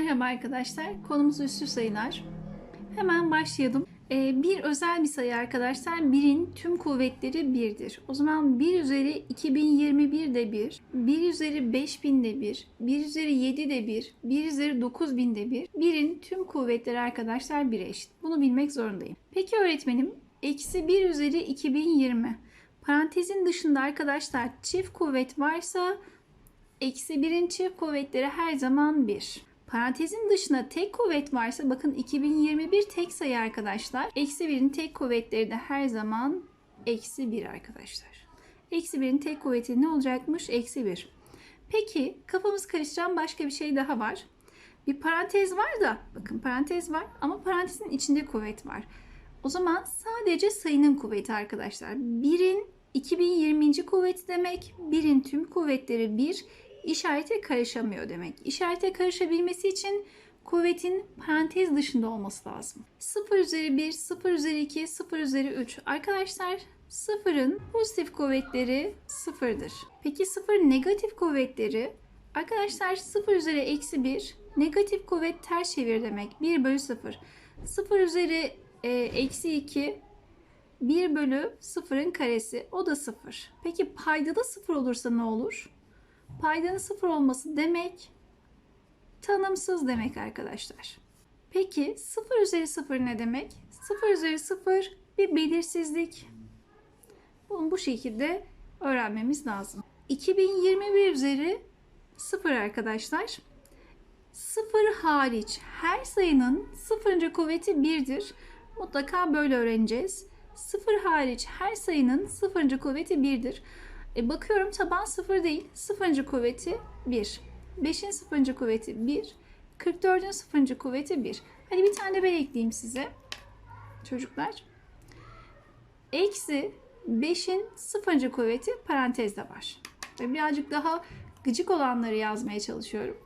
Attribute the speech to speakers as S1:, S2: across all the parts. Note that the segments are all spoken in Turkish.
S1: Merhaba arkadaşlar. Konumuz üstü sayılar. Hemen başlayalım. Ee, bir özel bir sayı arkadaşlar. Birin tüm kuvvetleri 1'dir. O zaman 1 üzeri 2021 de 1, 1 üzeri 5000 de 1, 1 üzeri 7 de 1, 1 üzeri 9000 de 1. Birin tüm kuvvetleri arkadaşlar 1'e eşit. Bunu bilmek zorundayım. Peki öğretmenim, eksi 1 üzeri 2020. Parantezin dışında arkadaşlar çift kuvvet varsa Eksi 1'in çift kuvvetleri her zaman 1. Parantezin dışında tek kuvvet varsa bakın 2021 tek sayı arkadaşlar. Eksi 1'in tek kuvvetleri de her zaman eksi 1 arkadaşlar. Eksi 1'in tek kuvveti ne olacakmış? Eksi 1. Peki kafamız karıştıran başka bir şey daha var. Bir parantez var da bakın parantez var ama parantezin içinde kuvvet var. O zaman sadece sayının kuvveti arkadaşlar. 1'in 2020. kuvveti demek. 1'in tüm kuvvetleri 1 işarete karışamıyor demek. İşarete karışabilmesi için kuvvetin parantez dışında olması lazım. 0 üzeri 1, 0 üzeri 2, 0 üzeri 3. Arkadaşlar sıfırın pozitif kuvvetleri sıfırdır. Peki sıfır negatif kuvvetleri? Arkadaşlar 0 üzeri eksi 1 negatif kuvvet ters çevir demek. 1 bölü 0. 0 üzeri e, eksi 2 1 bölü 0'ın karesi. O da 0. Peki paydada 0 olursa ne olur? Paydanın 0 olması demek tanımsız demek arkadaşlar. Peki 0 üzeri 0 ne demek? 0 üzeri 0 bir belirsizlik. Bunu bu şekilde öğrenmemiz lazım. 2021 üzeri 0 arkadaşlar. 0 hariç her sayının 0. kuvveti 1'dir. Mutlaka böyle öğreneceğiz. 0 hariç her sayının 0. kuvveti 1'dir. E bakıyorum taban 0 değil. 0. kuvveti 1. 5'in 0. kuvveti 1. 44'ün 0. kuvveti 1. Hadi bir tane de ben ekleyeyim size. Çocuklar. Eksi 5'in 0. kuvveti parantezde var. Ve birazcık daha gıcık olanları yazmaya çalışıyorum.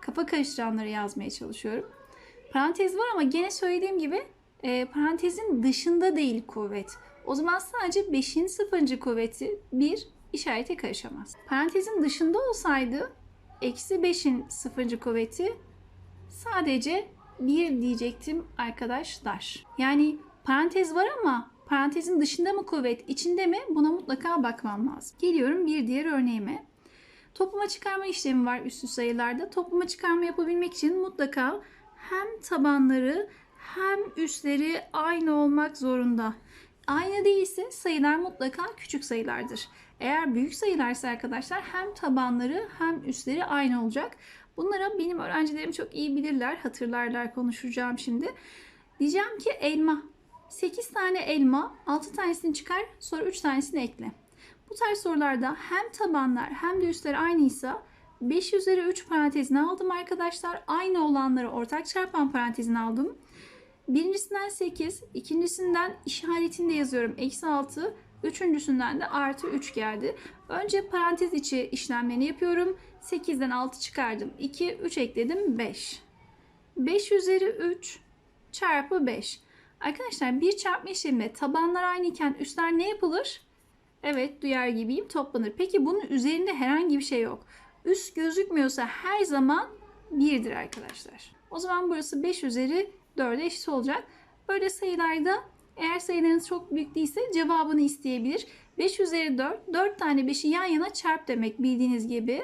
S1: Kafa karıştıranları yazmaya çalışıyorum. Parantez var ama gene söylediğim gibi e, parantezin dışında değil kuvvet. O zaman sadece 5'in 0. kuvveti 1 işarete karışamaz. Parantezin dışında olsaydı eksi 5'in 0. kuvveti sadece 1 diyecektim arkadaşlar. Yani parantez var ama parantezin dışında mı kuvvet, içinde mi buna mutlaka bakmam lazım. Geliyorum bir diğer örneğime. Topluma çıkarma işlemi var üstü sayılarda. Topluma çıkarma yapabilmek için mutlaka hem tabanları hem üstleri aynı olmak zorunda. Aynı değilse sayılar mutlaka küçük sayılardır. Eğer büyük sayılarsa arkadaşlar hem tabanları hem üstleri aynı olacak. Bunlara benim öğrencilerim çok iyi bilirler, hatırlarlar, konuşacağım şimdi. Diyeceğim ki elma. 8 tane elma, 6 tanesini çıkar, sonra 3 tanesini ekle. Bu tarz sorularda hem tabanlar hem de üstler aynıysa 5 üzeri 3 parantezine aldım arkadaşlar. Aynı olanları ortak çarpan parantezine aldım. Birincisinden 8, ikincisinden işaretini de yazıyorum. Eksi 6, üçüncüsünden de artı 3 geldi. Önce parantez içi işlemlerini yapıyorum. 8'den 6 çıkardım. 2, 3 ekledim 5. 5 üzeri 3 çarpı 5. Arkadaşlar bir çarpma işleminde tabanlar aynıyken üstler ne yapılır? Evet duyar gibiyim toplanır. Peki bunun üzerinde herhangi bir şey yok. Üst gözükmüyorsa her zaman 1'dir arkadaşlar. O zaman burası 5 üzeri 4'e eşit olacak. Böyle sayılarda eğer sayılarınız çok büyük değilse cevabını isteyebilir. 5 üzeri 4, 4 tane 5'i yan yana çarp demek bildiğiniz gibi.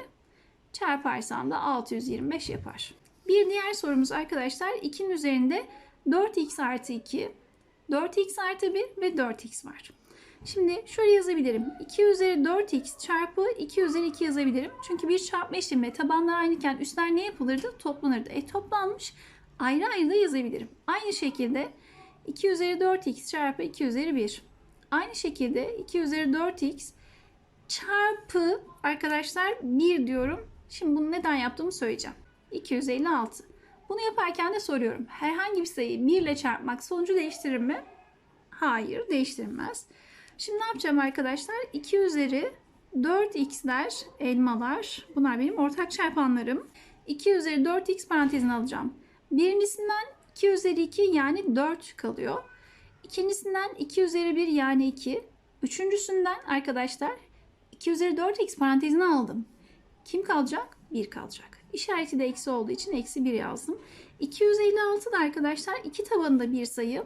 S1: Çarparsam da 625 yapar. Bir diğer sorumuz arkadaşlar 2'nin üzerinde 4x artı 2, 4x artı 1 ve 4x var. Şimdi şöyle yazabilirim. 2 üzeri 4x çarpı 2 üzeri 2 yazabilirim. Çünkü bir çarpma işlemi tabanlar aynıken üstler ne yapılırdı? Toplanırdı. E toplanmış ayrı ayrı da yazabilirim. Aynı şekilde 2 üzeri 4x çarpı 2 üzeri 1. Aynı şekilde 2 üzeri 4x çarpı arkadaşlar 1 diyorum. Şimdi bunu neden yaptığımı söyleyeceğim. 256. Bunu yaparken de soruyorum. Herhangi bir sayıyı 1 ile çarpmak sonucu değiştirir mi? Hayır değiştirmez. Şimdi ne yapacağım arkadaşlar? 2 üzeri 4x'ler, elmalar. Bunlar benim ortak çarpanlarım. 2 üzeri 4x parantezine alacağım. Birincisinden 2 üzeri 2 yani 4 kalıyor. İkincisinden 2 üzeri 1 yani 2. Üçüncüsünden arkadaşlar 2 üzeri 4x parantezine aldım. Kim kalacak? 1 kalacak. İşareti de eksi olduğu için eksi 1 yazdım. 256 da arkadaşlar iki tabanında bir sayı.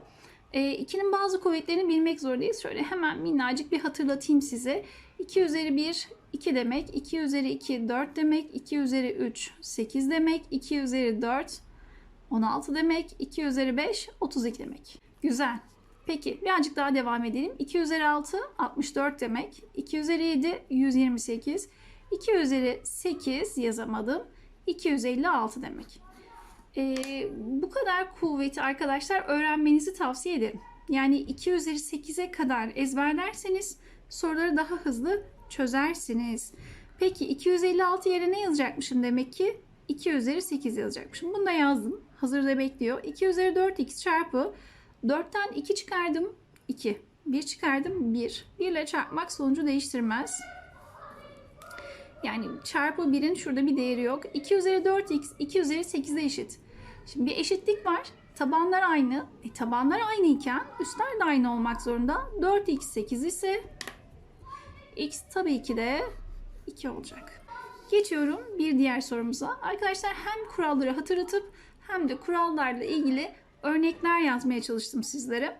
S1: E, 2'nin bazı kuvvetlerini bilmek zorundayız. Şöyle hemen minnacık bir hatırlatayım size. 2 üzeri 1 2 demek. 2 üzeri 2 4 demek. 2 üzeri 3 8 demek. 2 üzeri 4 16 demek. 2 üzeri 5 32 demek. Güzel. Peki birazcık daha devam edelim. 2 üzeri 6 64 demek. 2 üzeri 7 128. 2 üzeri 8 yazamadım. 256 demek. Ee, bu kadar kuvveti arkadaşlar öğrenmenizi tavsiye ederim. Yani 2 üzeri 8'e kadar ezberlerseniz soruları daha hızlı çözersiniz. Peki 256 yerine ne yazacakmışım demek ki? 2 üzeri 8 yazacakmışım. Bunu da yazdım. Hazırda bekliyor. 2 üzeri 4x çarpı 4'ten 2 çıkardım. 2. 1 çıkardım. 1. 1 ile çarpmak sonucu değiştirmez. Yani çarpı 1'in şurada bir değeri yok. 2 üzeri 4x 2 üzeri 8'e eşit. Şimdi bir eşitlik var. Tabanlar aynı. E, tabanlar aynı iken üstler de aynı olmak zorunda. 4x 8 ise x tabii ki de 2 olacak. Geçiyorum bir diğer sorumuza. Arkadaşlar hem kuralları hatırlatıp hem de kurallarla ilgili örnekler yazmaya çalıştım sizlere.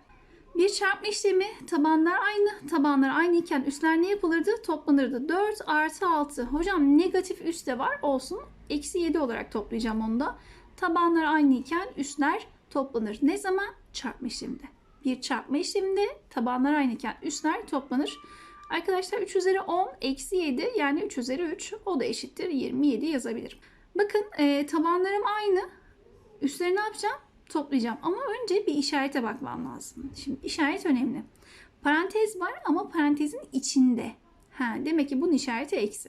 S1: Bir çarpma işlemi tabanlar aynı. Tabanlar aynı iken üstler ne yapılırdı? Toplanırdı. 4 artı 6. Hocam negatif üst de var olsun. Eksi 7 olarak toplayacağım onu da. Tabanlar aynı iken üstler toplanır. Ne zaman? Çarpma işleminde. Bir çarpma işleminde tabanlar aynı iken üstler toplanır. Arkadaşlar 3 üzeri 10 eksi 7 yani 3 üzeri 3 o da eşittir 27 yazabilirim. Bakın e, tabanlarım aynı. Üstleri ne yapacağım? Toplayacağım. Ama önce bir işarete bakmam lazım. Şimdi işaret önemli. Parantez var ama parantezin içinde. Ha, demek ki bunun işareti eksi.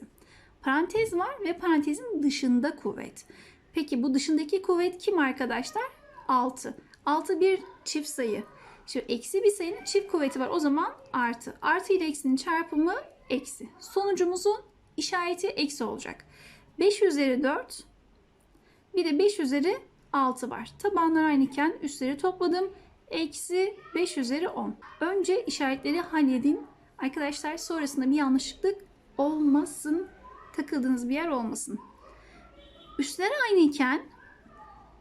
S1: Parantez var ve parantezin dışında kuvvet. Peki bu dışındaki kuvvet kim arkadaşlar? 6. 6 bir çift sayı. Şimdi eksi bir sayının çift kuvveti var. O zaman artı. Artı ile eksinin çarpımı eksi. Sonucumuzun işareti eksi olacak. 5 üzeri 4 bir de 5 üzeri 6 var. Tabanlar aynıken üstleri topladım. Eksi 5 üzeri 10. Önce işaretleri halledin. Arkadaşlar sonrasında bir yanlışlık olmasın. Takıldığınız bir yer olmasın. Üstler aynıyken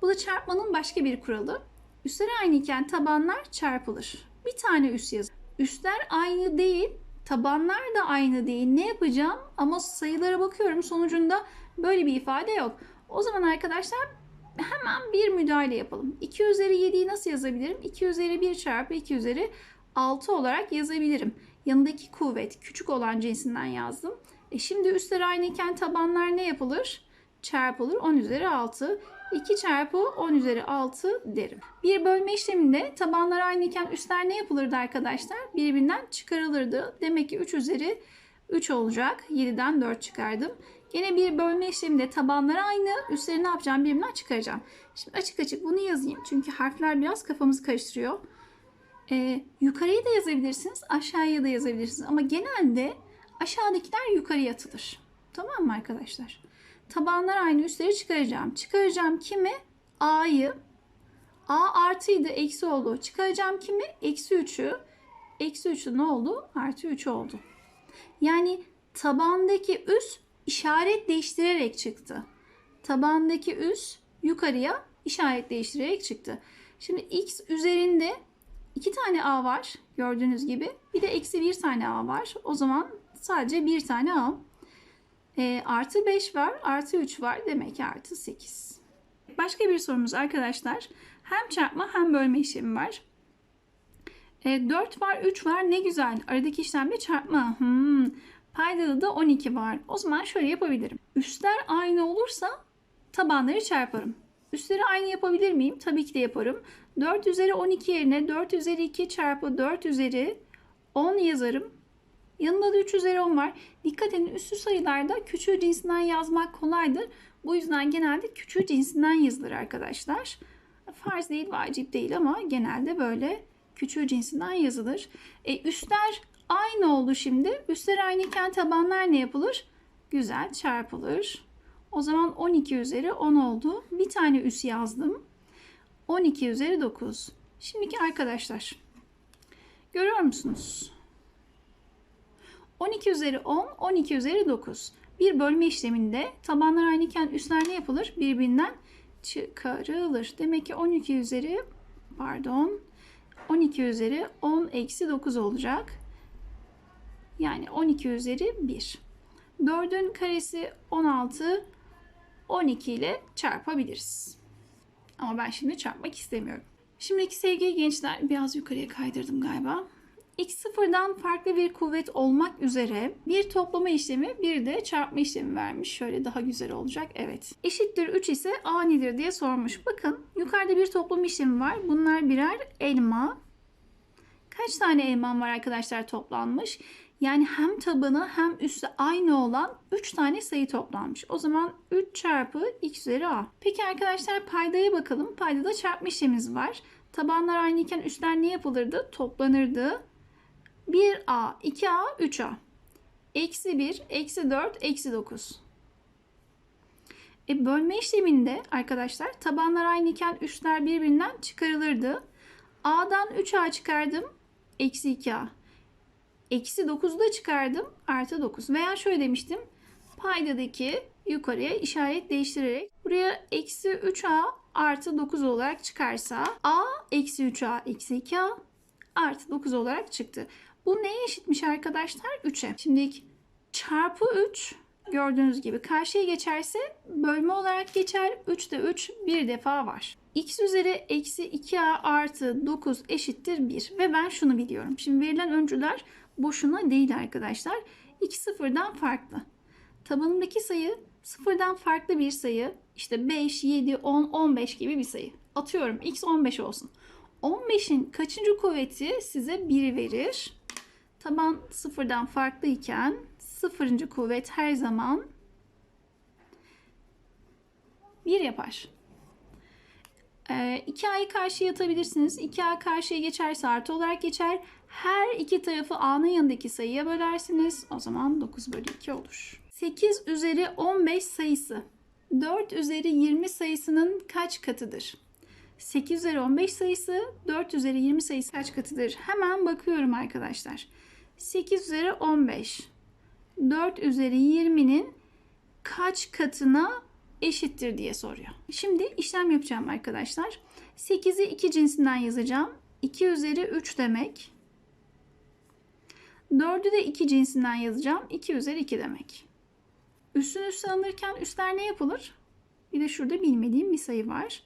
S1: bu da çarpmanın başka bir kuralı. Üstler aynıyken tabanlar çarpılır. Bir tane üst yaz. Üstler aynı değil, tabanlar da aynı değil. Ne yapacağım? Ama sayılara bakıyorum sonucunda böyle bir ifade yok. O zaman arkadaşlar hemen bir müdahale yapalım. 2 üzeri 7'yi nasıl yazabilirim? 2 üzeri 1 çarpı 2 üzeri 6 olarak yazabilirim. Yanındaki kuvvet küçük olan cinsinden yazdım. E şimdi üstler aynıyken tabanlar ne yapılır? Çarpılır 10 üzeri 6. 2 çarpı 10 üzeri 6 derim. Bir bölme işleminde tabanlar aynıyken üstler ne yapılırdı arkadaşlar? Birbirinden çıkarılırdı. Demek ki 3 üzeri 3 olacak. 7'den 4 çıkardım. Yine bir bölme işleminde tabanlar aynı. Üstleri ne yapacağım? Birbirinden çıkaracağım. Şimdi açık açık bunu yazayım. Çünkü harfler biraz kafamızı karıştırıyor. Ee, yukarıya da yazabilirsiniz. Aşağıya da yazabilirsiniz. Ama genelde aşağıdakiler yukarıya atılır. Tamam mı arkadaşlar? Tabanlar aynı üstleri çıkaracağım. Çıkaracağım kimi? A'yı. A artıydı eksi oldu. Çıkaracağım kimi? Eksi 3'ü. Eksi 3'ü ne oldu? Artı 3 oldu. Yani tabandaki üst işaret değiştirerek çıktı. Tabandaki üst yukarıya işaret değiştirerek çıktı. Şimdi x üzerinde iki tane a var gördüğünüz gibi. Bir de eksi bir tane a var. O zaman sadece bir tane a. E, artı 5 var, artı 3 var. Demek ki artı 8. Başka bir sorumuz arkadaşlar. Hem çarpma hem bölme işlemi var. E, 4 var, 3 var. Ne güzel. Aradaki işlemde çarpma. Hmm. Paydada da 12 var. O zaman şöyle yapabilirim. Üstler aynı olursa tabanları çarparım. Üstleri aynı yapabilir miyim? Tabii ki de yaparım. 4 üzeri 12 yerine 4 üzeri 2 çarpı 4 üzeri 10 yazarım. Yanında da 3 üzeri 10 var. Dikkat edin üstü sayılarda küçüğü cinsinden yazmak kolaydır. Bu yüzden genelde küçüğü cinsinden yazılır arkadaşlar. Farz değil, vacip değil ama genelde böyle küçüğü cinsinden yazılır. E, üstler aynı oldu şimdi. Üstler aynıyken tabanlar ne yapılır? Güzel çarpılır. O zaman 12 üzeri 10 oldu. Bir tane üs yazdım. 12 üzeri 9. Şimdiki arkadaşlar. Görüyor musunuz? 12 üzeri 10, 12 üzeri 9. Bir bölme işleminde tabanlar aynıyken üstler ne yapılır? Birbirinden çıkarılır. Demek ki 12 üzeri pardon 12 üzeri 10 eksi 9 olacak. Yani 12 üzeri 1. 4'ün karesi 16. 12 ile çarpabiliriz. Ama ben şimdi çarpmak istemiyorum. Şimdiki sevgili gençler biraz yukarıya kaydırdım galiba. X sıfırdan farklı bir kuvvet olmak üzere bir toplama işlemi bir de çarpma işlemi vermiş. Şöyle daha güzel olacak. Evet. Eşittir 3 ise A nedir diye sormuş. Bakın yukarıda bir toplama işlemi var. Bunlar birer elma. Kaç tane elma var arkadaşlar toplanmış? Yani hem tabanı hem üstü aynı olan 3 tane sayı toplanmış. O zaman 3 çarpı x üzeri a. Peki arkadaşlar paydaya bakalım. Paydada çarpma işlemimiz var. Tabanlar aynıyken üstler ne yapılırdı? Toplanırdı. 1a, 2a, 3a. Eksi 1, eksi 4, eksi 9. E bölme işleminde arkadaşlar tabanlar aynıyken üstler birbirinden çıkarılırdı. A'dan 3a çıkardım. Eksi 2a. Eksi 9'u da çıkardım. Artı 9. Veya şöyle demiştim. Paydadaki yukarıya işaret değiştirerek buraya eksi 3a artı 9 olarak çıkarsa a eksi 3a eksi 2a artı 9 olarak çıktı. Bu neye eşitmiş arkadaşlar? 3'e. Şimdi çarpı 3 gördüğünüz gibi karşıya geçerse bölme olarak geçer. 3'te 3 bir defa var. x üzeri eksi 2a artı 9 eşittir 1. Ve ben şunu biliyorum. Şimdi verilen öncüler boşuna değil arkadaşlar. x sıfırdan farklı. Tabanındaki sayı sıfırdan farklı bir sayı. İşte 5, 7, 10, 15 gibi bir sayı. Atıyorum x 15 olsun. 15'in kaçıncı kuvveti size 1'i verir? Taban sıfırdan farklı iken sıfırıncı kuvvet her zaman 1 yapar. Ee, 2a'yı karşıya atabilirsiniz. 2a karşıya geçerse artı olarak geçer. Her iki tarafı a'nın yanındaki sayıya bölersiniz. O zaman 9 bölü 2 olur. 8 üzeri 15 sayısı 4 üzeri 20 sayısının kaç katıdır? 8 üzeri 15 sayısı 4 üzeri 20 sayısı kaç katıdır? Hemen bakıyorum arkadaşlar. 8 üzeri 15 4 üzeri 20'nin kaç katına eşittir diye soruyor. Şimdi işlem yapacağım arkadaşlar. 8'i 2 cinsinden yazacağım. 2 üzeri 3 demek. 4'ü de 2 cinsinden yazacağım. 2 üzeri 2 demek. Üstün üste alınırken üstler ne yapılır? Bir de şurada bilmediğim bir sayı var.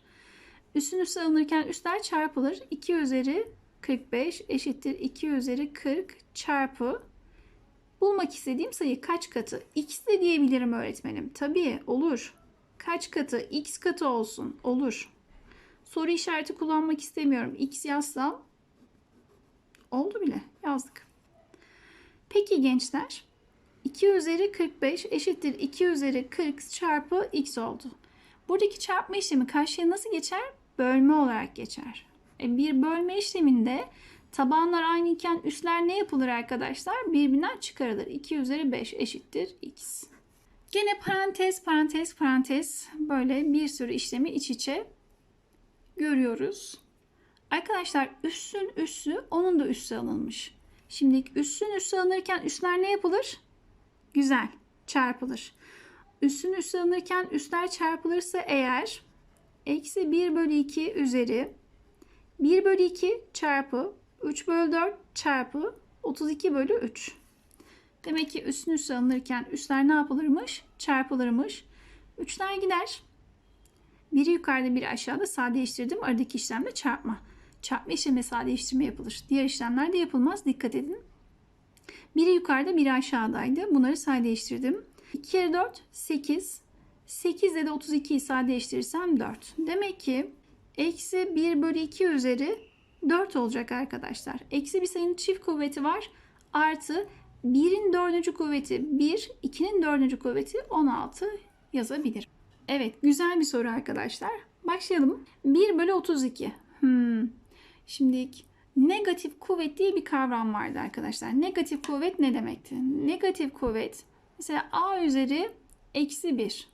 S1: Üstün üste alınırken üstler çarpılır. 2 üzeri 45 eşittir 2 üzeri 40 çarpı bulmak istediğim sayı kaç katı? X de diyebilirim öğretmenim. Tabii olur. Kaç katı? X katı olsun. Olur. Soru işareti kullanmak istemiyorum. X yazsam oldu bile. Yazdık. Peki gençler 2 üzeri 45 eşittir 2 üzeri 40 çarpı x oldu. Buradaki çarpma işlemi karşıya nasıl geçer? Bölme olarak geçer. E bir bölme işleminde tabanlar aynı iken üstler ne yapılır arkadaşlar? Birbirinden çıkarılır. 2 üzeri 5 eşittir x. Gene parantez, parantez, parantez böyle bir sürü işlemi iç içe görüyoruz. Arkadaşlar üssün üssü onun da üssü alınmış. Şimdi üssün üssü alınırken üstler ne yapılır? Güzel. Çarpılır. Üssün üssü alınırken üstler çarpılırsa eğer eksi 1 bölü 2 üzeri 1 bölü 2 çarpı 3 bölü 4 çarpı 32 bölü 3. Demek ki üstün üstü alınırken üstler ne yapılırmış? Çarpılırmış. Üçler gider. Biri yukarıda biri aşağıda sadeleştirdim. Aradaki işlemde çarpma. Çarpma işlemi sadeleştirme yapılır. Diğer işlemler de yapılmaz. Dikkat edin. Biri yukarıda biri aşağıdaydı. Bunları sadeleştirdim. 2 kere 4 8. 8 ile de 32'yi sadeleştirirsem 4. Demek ki eksi 1 bölü 2 üzeri 4 olacak arkadaşlar. Eksi bir sayının çift kuvveti var. Artı 1'in dördüncü kuvveti 1, 2'nin dördüncü kuvveti 16 yazabilirim. Evet güzel bir soru arkadaşlar. Başlayalım. 1 bölü 32. Hmm. Şimdi negatif kuvvet diye bir kavram vardı arkadaşlar. Negatif kuvvet ne demekti? Negatif kuvvet mesela a üzeri eksi 1.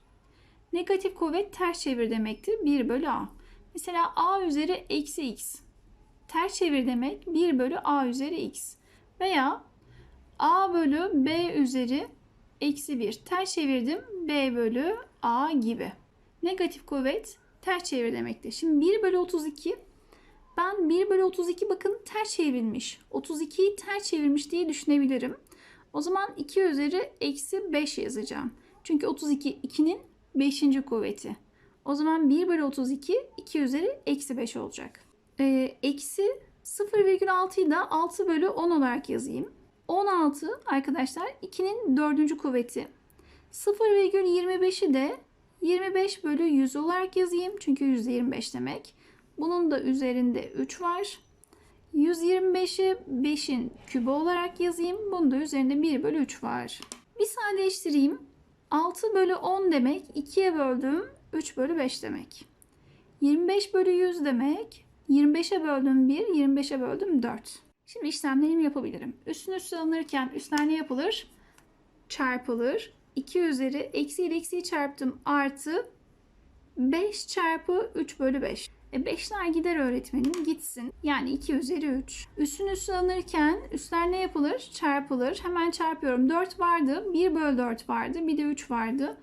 S1: Negatif kuvvet ters çevir demekti. 1 bölü a. Mesela a üzeri eksi x. Ters çevir demek 1 bölü a üzeri x. Veya a bölü b üzeri eksi 1. Ters çevirdim. B bölü A gibi. Negatif kuvvet ters çevir demektir. Şimdi 1 bölü 32 ben 1 bölü 32 bakın ters çevrilmiş. 32'yi ters çevirmiş diye düşünebilirim. O zaman 2 üzeri eksi 5 yazacağım. Çünkü 32 2'nin 5. kuvveti. O zaman 1 bölü 32 2 üzeri eksi 5 olacak. Ee, eksi 0,6'yı da 6 bölü 10 olarak yazayım. 16 arkadaşlar 2'nin 4. kuvveti. 0,25'i de 25 bölü 100 olarak yazayım. Çünkü %25 demek. Bunun da üzerinde 3 var. 125'i 5'in kübü olarak yazayım. Bunun da üzerinde 1 bölü 3 var. Bir sadeleştireyim. 6 bölü 10 demek 2'ye böldüm 3 bölü 5 demek. 25 bölü 100 demek 25'e böldüm 1, 25'e böldüm 4. Şimdi işlemlerimi yapabilirim. Üstün üstü alınırken üstler ne yapılır? Çarpılır. 2 üzeri eksi ile eksiyi çarptım artı 5 çarpı 3 bölü 5. E 5'ler gider öğretmenim gitsin. Yani 2 üzeri 3. Üstün üstü alınırken üstler ne yapılır? Çarpılır. Hemen çarpıyorum. 4 vardı. 1 bölü 4 vardı. Bir de 3 vardı.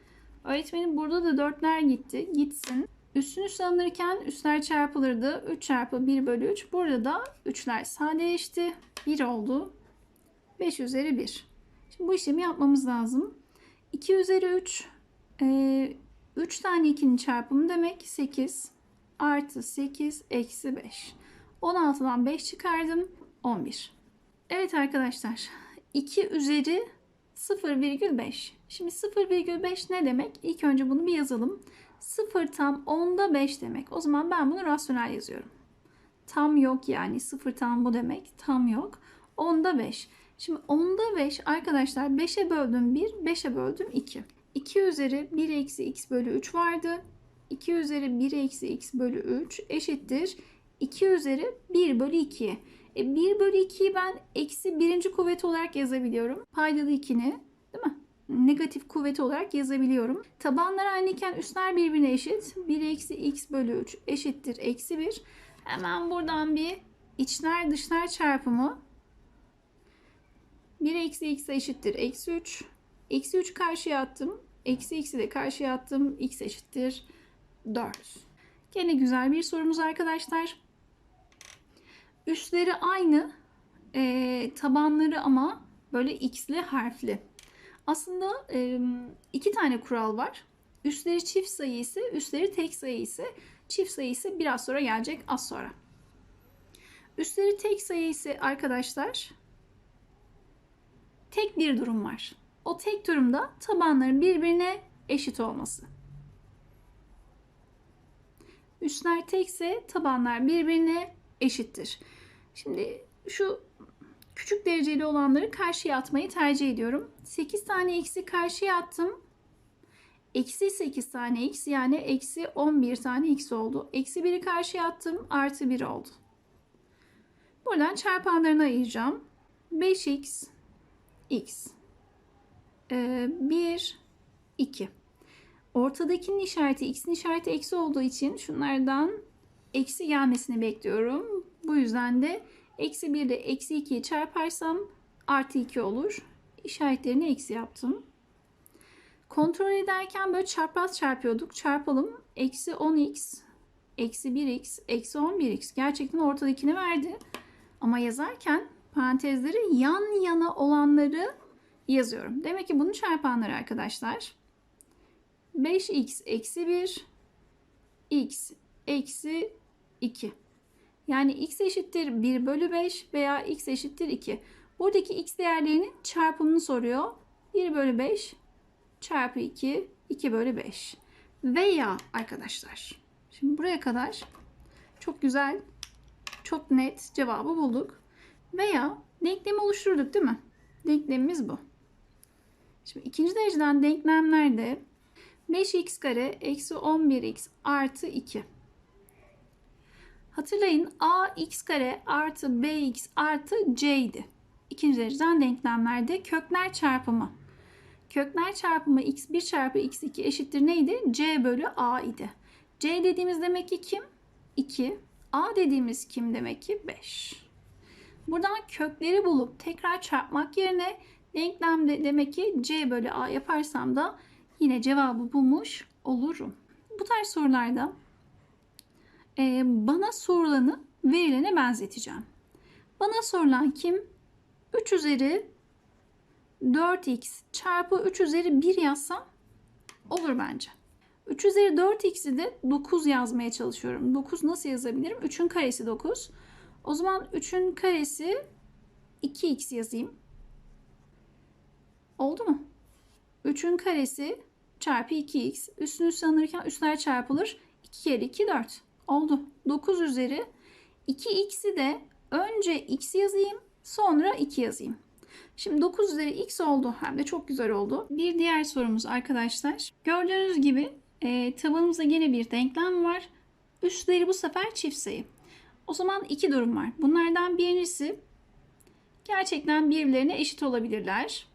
S1: Öğretmenim burada da 4'ler gitti. Gitsin. Üstün üstü alınırken üstler çarpılırdı. 3 çarpı 1 bölü 3. Burada da 3'ler sadeleşti. 1 oldu. 5 üzeri 1. Şimdi bu işlemi yapmamız lazım. 2 üzeri 3. Ee, 3 tane 2'nin çarpımı demek 8 artı 8 eksi 5. 16'dan 5 çıkardım 11. Evet arkadaşlar 2 üzeri 0,5. Şimdi 0,5 ne demek? İlk önce bunu bir yazalım. 0 tam 10'da 5 demek. O zaman ben bunu rasyonel yazıyorum. Tam yok yani 0 tam bu demek. Tam yok. 10'da 5. Şimdi 10'da 5 arkadaşlar 5'e böldüm 1, 5'e böldüm 2. 2 üzeri 1 eksi x bölü 3 vardı. 2 üzeri 1 eksi x bölü 3 eşittir. 2 üzeri 1 bölü 2. E 1 bölü 2'yi ben eksi birinci kuvvet olarak yazabiliyorum. Paydalı 2'ni değil mi? Negatif kuvvet olarak yazabiliyorum. Tabanlar aynıyken üstler birbirine eşit. 1 eksi x bölü 3 eşittir eksi 1. Hemen buradan bir içler dışlar çarpımı 1 eksi x eşittir eksi 3. Eksi 3 karşıya attım. Eksi x'i de karşıya attım. x eşittir 4. Gene güzel bir sorumuz arkadaşlar. Üstleri aynı. E, tabanları ama böyle x'li harfli. Aslında iki tane kural var. Üstleri çift sayı ise, üstleri tek sayı ise, çift sayı ise biraz sonra gelecek az sonra. Üstleri tek sayı ise arkadaşlar tek bir durum var. O tek durumda tabanların birbirine eşit olması. Üstler tekse tabanlar birbirine eşittir. Şimdi şu küçük dereceli olanları karşıya atmayı tercih ediyorum. 8 tane x'i karşıya attım. Eksi 8 tane x yani eksi 11 tane x oldu. Eksi 1'i karşıya attım. Artı 1 oldu. Buradan çarpanlarını ayıracağım. 5x x 1 2 Ortadakinin işareti x'in işareti eksi olduğu için şunlardan eksi gelmesini bekliyorum. Bu yüzden de eksi 1 ile eksi 2'yi çarparsam artı 2 olur. İşaretlerini eksi yaptım. Kontrol ederken böyle çarpaz çarpıyorduk. Çarpalım. Eksi 10x, eksi 1x, eksi 11x. Gerçekten ortadakini verdi. Ama yazarken parantezleri yan yana olanları yazıyorum. Demek ki bunun çarpanları arkadaşlar. 5x eksi 1 x eksi 2. Yani x eşittir 1 bölü 5 veya x eşittir 2. Buradaki x değerlerinin çarpımını soruyor. 1 bölü 5 çarpı 2 2 bölü 5. Veya arkadaşlar. Şimdi buraya kadar çok güzel, çok net cevabı bulduk. Veya denklemi oluşturduk değil mi? Denklemimiz bu. Şimdi ikinci dereceden denklemlerde 5x kare eksi 11x artı 2. Hatırlayın a x kare artı bx artı c idi. İkinci dereceden denklemlerde kökler çarpımı. Kökler çarpımı x1 çarpı x2 eşittir neydi? c bölü a idi. c dediğimiz demek ki kim? 2. a dediğimiz kim demek ki? 5. Buradan kökleri bulup tekrar çarpmak yerine Denklemde demek ki C bölü A yaparsam da yine cevabı bulmuş olurum. Bu tarz sorularda bana sorulanı verilene benzeteceğim. Bana sorulan kim? 3 üzeri 4x çarpı 3 üzeri 1 yazsam olur bence. 3 üzeri 4x'i de 9 yazmaya çalışıyorum. 9 nasıl yazabilirim? 3'ün karesi 9. O zaman 3'ün karesi 2x yazayım. Oldu mu? 3'ün karesi çarpı 2x. Üstün üstü alınırken üstler çarpılır. 2 kere 2 4. Oldu. 9 üzeri 2x'i de önce x yazayım sonra 2 yazayım. Şimdi 9 üzeri x oldu. Hem de çok güzel oldu. Bir diğer sorumuz arkadaşlar. Gördüğünüz gibi e, tabanımızda yine bir denklem var. Üstleri bu sefer çift sayı. O zaman iki durum var. Bunlardan birincisi gerçekten birbirlerine eşit olabilirler.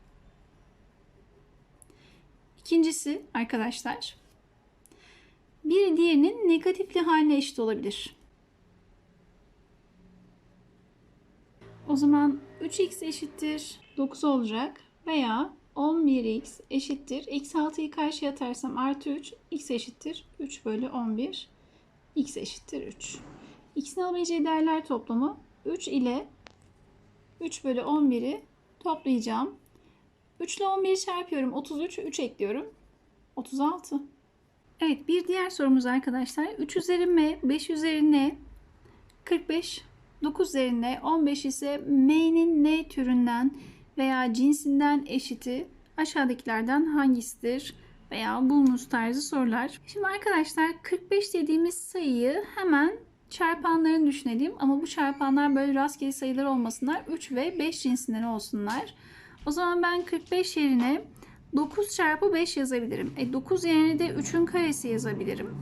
S1: İkincisi arkadaşlar biri diğerinin negatifli haline eşit olabilir. O zaman 3x eşittir 9 olacak veya 11x eşittir. Eksi 6'yı karşıya atarsam artı 3 x eşittir 3 bölü 11 x eşittir 3. x'in alabileceği değerler toplamı 3 ile 3 bölü 11'i toplayacağım. 3 ile 11'i çarpıyorum. 33, 3 ekliyorum. 36. Evet bir diğer sorumuz arkadaşlar. 3 üzeri m, 5 üzeri n, 45, 9 üzeri n, 15 ise m'nin n türünden veya cinsinden eşiti aşağıdakilerden hangisidir? Veya bulunuz tarzı sorular. Şimdi arkadaşlar 45 dediğimiz sayıyı hemen çarpanlarını düşünelim. Ama bu çarpanlar böyle rastgele sayılar olmasınlar. 3 ve 5 cinsinden olsunlar. O zaman ben 45 yerine 9 çarpı 5 yazabilirim. E 9 yerine de 3'ün karesi yazabilirim.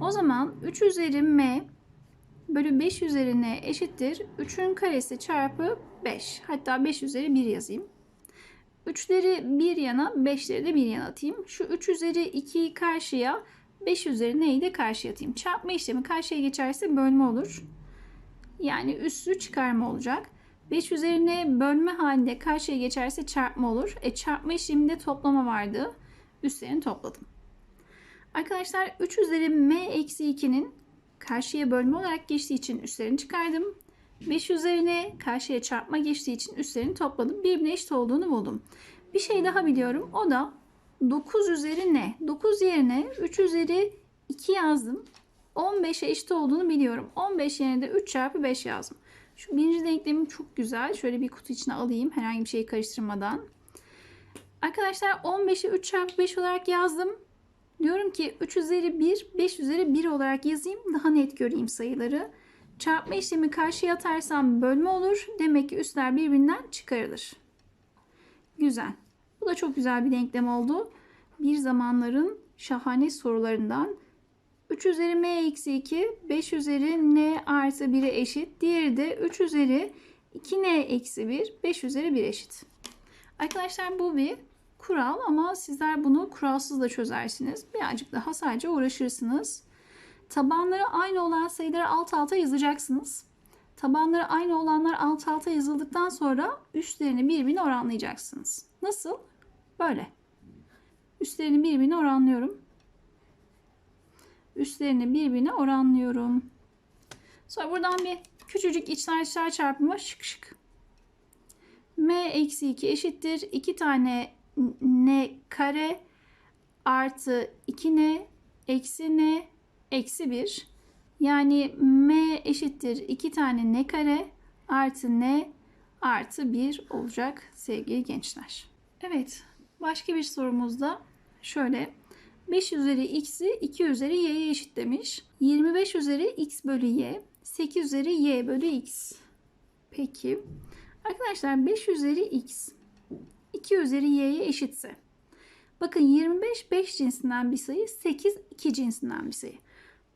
S1: O zaman 3 üzeri m bölü 5 üzeri n eşittir. 3'ün karesi çarpı 5. Hatta 5 üzeri 1 yazayım. 3'leri bir yana 5'leri de bir yana atayım. Şu 3 üzeri 2'yi karşıya 5 üzeri n'yi de karşıya atayım. Çarpma işlemi karşıya geçerse bölme olur. Yani üssü çıkarma olacak. 5 üzerine bölme halinde karşıya geçerse çarpma olur. E çarpma işleminde toplama vardı. Üstlerini topladım. Arkadaşlar 3 üzeri m eksi 2'nin karşıya bölme olarak geçtiği için üstlerini çıkardım. 5 üzerine karşıya çarpma geçtiği için üstlerini topladım. Birbirine eşit olduğunu buldum. Bir şey daha biliyorum. O da 9 üzeri ne? 9 yerine 3 üzeri 2 yazdım. 15'e eşit olduğunu biliyorum. 15 yerine de 3 çarpı 5 yazdım. Şu birinci denklemim çok güzel. Şöyle bir kutu içine alayım herhangi bir şeyi karıştırmadan. Arkadaşlar 15'i 3 çarpı 5 olarak yazdım. Diyorum ki 3 üzeri 1, 5 üzeri 1 olarak yazayım. Daha net göreyim sayıları. Çarpma işlemi karşıya atarsam bölme olur. Demek ki üstler birbirinden çıkarılır. Güzel. Bu da çok güzel bir denklem oldu. Bir zamanların şahane sorularından 3 üzeri m eksi 2 5 üzeri n artı 1'e eşit. Diğeri de 3 üzeri 2n eksi 1 5 üzeri 1 eşit. Arkadaşlar bu bir kural ama sizler bunu kuralsız da çözersiniz. Birazcık daha sadece uğraşırsınız. Tabanları aynı olan sayıları alt alta yazacaksınız. Tabanları aynı olanlar alt alta yazıldıktan sonra üstlerini birbirine oranlayacaksınız. Nasıl? Böyle. Üstlerini birbirine oranlıyorum üstlerini birbirine oranlıyorum. Sonra buradan bir küçücük içler dışlar çarpımı şık şık. M eksi 2 eşittir. 2 tane n kare artı 2n eksi n eksi 1. Yani m eşittir 2 tane n kare artı n artı 1 olacak sevgili gençler. Evet başka bir sorumuzda şöyle 5 üzeri x'i 2 üzeri y'ye eşitlemiş. 25 üzeri x bölü y, 8 üzeri y bölü x. Peki. Arkadaşlar 5 üzeri x 2 üzeri y'ye eşitse. Bakın 25 5 cinsinden bir sayı, 8 2 cinsinden bir sayı.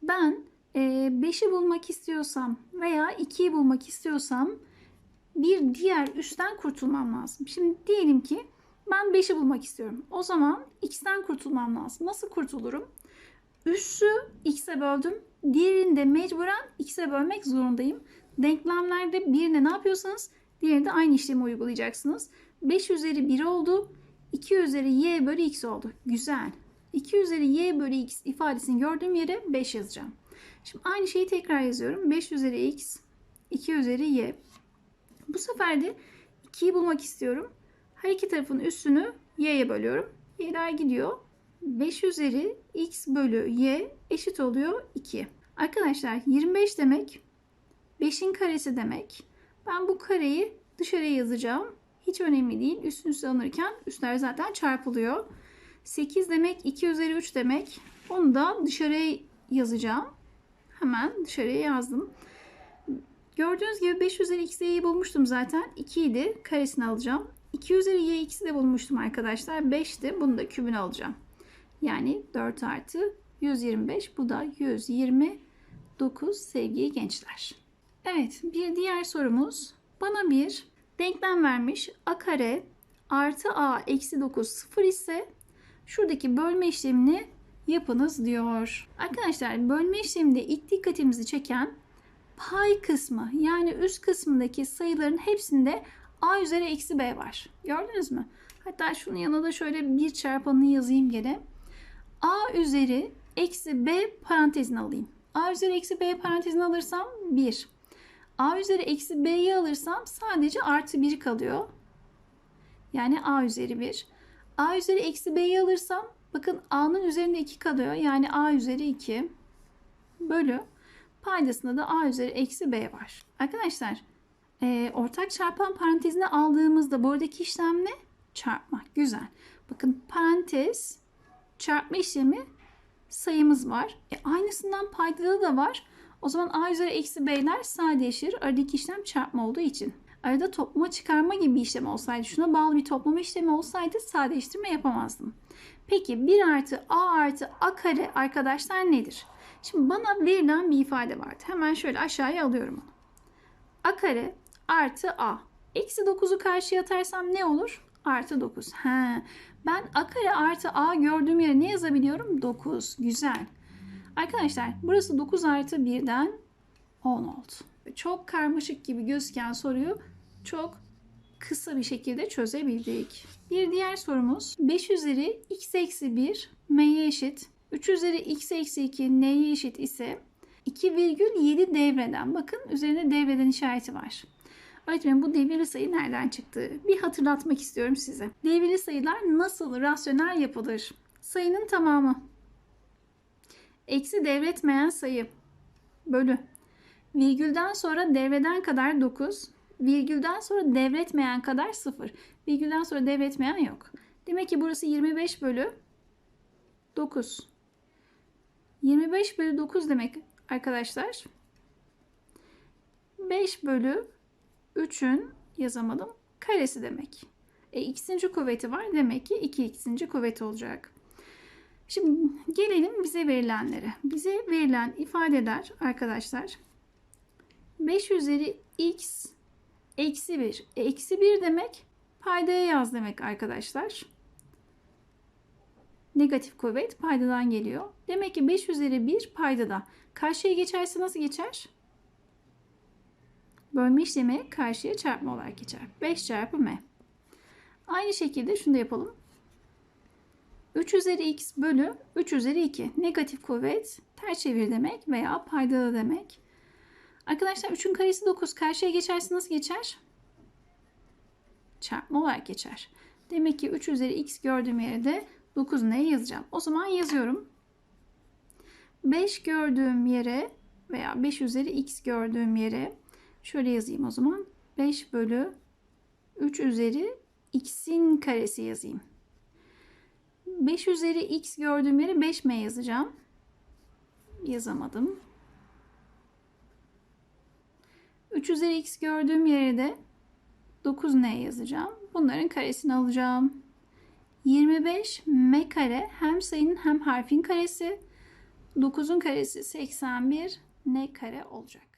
S1: Ben 5'i e, bulmak istiyorsam veya 2'yi bulmak istiyorsam bir diğer üstten kurtulmam lazım. Şimdi diyelim ki ben 5'i bulmak istiyorum. O zaman x'ten kurtulmam lazım. Nasıl kurtulurum? Üssü x'e böldüm. Diğerini de mecburen x'e bölmek zorundayım. Denklemlerde birine ne yapıyorsanız Diğeri de aynı işlemi uygulayacaksınız. 5 üzeri 1 oldu. 2 üzeri y bölü x oldu. Güzel. 2 üzeri y bölü x ifadesini gördüğüm yere 5 yazacağım. Şimdi aynı şeyi tekrar yazıyorum. 5 üzeri x, 2 üzeri y. Bu sefer de 2'yi bulmak istiyorum. Her iki tarafın üstünü y'ye bölüyorum. Y'ler gidiyor. 5 üzeri x bölü y eşit oluyor 2. Arkadaşlar 25 demek 5'in karesi demek. Ben bu kareyi dışarıya yazacağım. Hiç önemli değil. Üstün üste alınırken üstler zaten çarpılıyor. 8 demek 2 üzeri 3 demek. Onu da dışarıya yazacağım. Hemen dışarıya yazdım. Gördüğünüz gibi 5 üzeri x y'yi bulmuştum zaten. 2 idi. Karesini alacağım. 2 üzeri y x'i de bulmuştum arkadaşlar. 5'ti. Bunu da kübünü alacağım. Yani 4 artı 125. Bu da 129 sevgili gençler. Evet bir diğer sorumuz. Bana bir denklem vermiş. a kare artı a eksi 9 sıfır ise şuradaki bölme işlemini yapınız diyor. Arkadaşlar bölme işleminde ilk dikkatimizi çeken pay kısmı yani üst kısmındaki sayıların hepsinde a üzeri eksi b var. Gördünüz mü? Hatta şunun yanına da şöyle bir çarpanını yazayım gene. a üzeri eksi b parantezini alayım. a üzeri eksi b parantezini alırsam 1. a üzeri eksi b'yi alırsam sadece artı 1 kalıyor. Yani a üzeri 1. a üzeri eksi b'yi alırsam bakın a'nın üzerinde 2 kalıyor. Yani a üzeri 2 bölü paydasında da a üzeri eksi b var. Arkadaşlar e, ortak çarpan parantezine aldığımızda buradaki işlem ne? Çarpma. Güzel. Bakın parantez çarpma işlemi sayımız var. E, aynısından paydada da var. O zaman a üzeri eksi b'ler sadeleşir. Aradaki işlem çarpma olduğu için. Arada toplama çıkarma gibi bir işlem olsaydı, şuna bağlı bir toplama işlemi olsaydı sadeleştirme yapamazdım. Peki 1 artı a artı a kare arkadaşlar nedir? Şimdi bana verilen bir ifade vardı. Hemen şöyle aşağıya alıyorum onu. a kare artı a. Eksi 9'u karşıya atarsam ne olur? Artı 9. He. Ben a kare artı a gördüğüm yere ne yazabiliyorum? 9. Güzel. Arkadaşlar burası 9 artı 1'den 10 oldu. Çok karmaşık gibi gözüken soruyu çok kısa bir şekilde çözebildik. Bir diğer sorumuz 5 üzeri x eksi 1 m'ye eşit 3 üzeri x eksi 2 n'ye eşit ise 2,7 devreden bakın üzerinde devreden işareti var. Öğretmenim bu devirli sayı nereden çıktı? Bir hatırlatmak istiyorum size. Devirli sayılar nasıl rasyonel yapılır? Sayının tamamı. Eksi devretmeyen sayı. Bölü. Virgülden sonra devreden kadar 9. Virgülden sonra devretmeyen kadar 0. Virgülden sonra devretmeyen yok. Demek ki burası 25 bölü 9. 25 bölü 9 demek arkadaşlar. 5 bölü 3'ün yazamadım karesi demek. E, ikinci kuvveti var. Demek ki 2 ikinci kuvveti olacak. Şimdi gelelim bize verilenlere. Bize verilen ifadeler arkadaşlar 5 üzeri x eksi 1. E, eksi 1 demek paydaya yaz demek arkadaşlar. Negatif kuvvet paydadan geliyor. Demek ki 5 üzeri 1 paydada. Karşıya geçerse nasıl geçer? Bölme işlemi karşıya çarpma olarak geçer. 5 çarpı m. Aynı şekilde şunu da yapalım. 3 üzeri x bölü 3 üzeri 2. Negatif kuvvet ters çevir demek veya paydada demek. Arkadaşlar 3'ün karesi 9. Karşıya geçerse nasıl geçer? Çarpma olarak geçer. Demek ki 3 üzeri x gördüğüm yere de 9 neye yazacağım? O zaman yazıyorum. 5 gördüğüm yere veya 5 üzeri x gördüğüm yere şöyle yazayım o zaman. 5 bölü 3 üzeri x'in karesi yazayım. 5 üzeri x gördüğüm yere 5m yazacağım. Yazamadım. 3 üzeri x gördüğüm yere de 9n yazacağım. Bunların karesini alacağım. 25 m kare hem sayının hem harfin karesi. 9'un karesi 81 n kare olacak.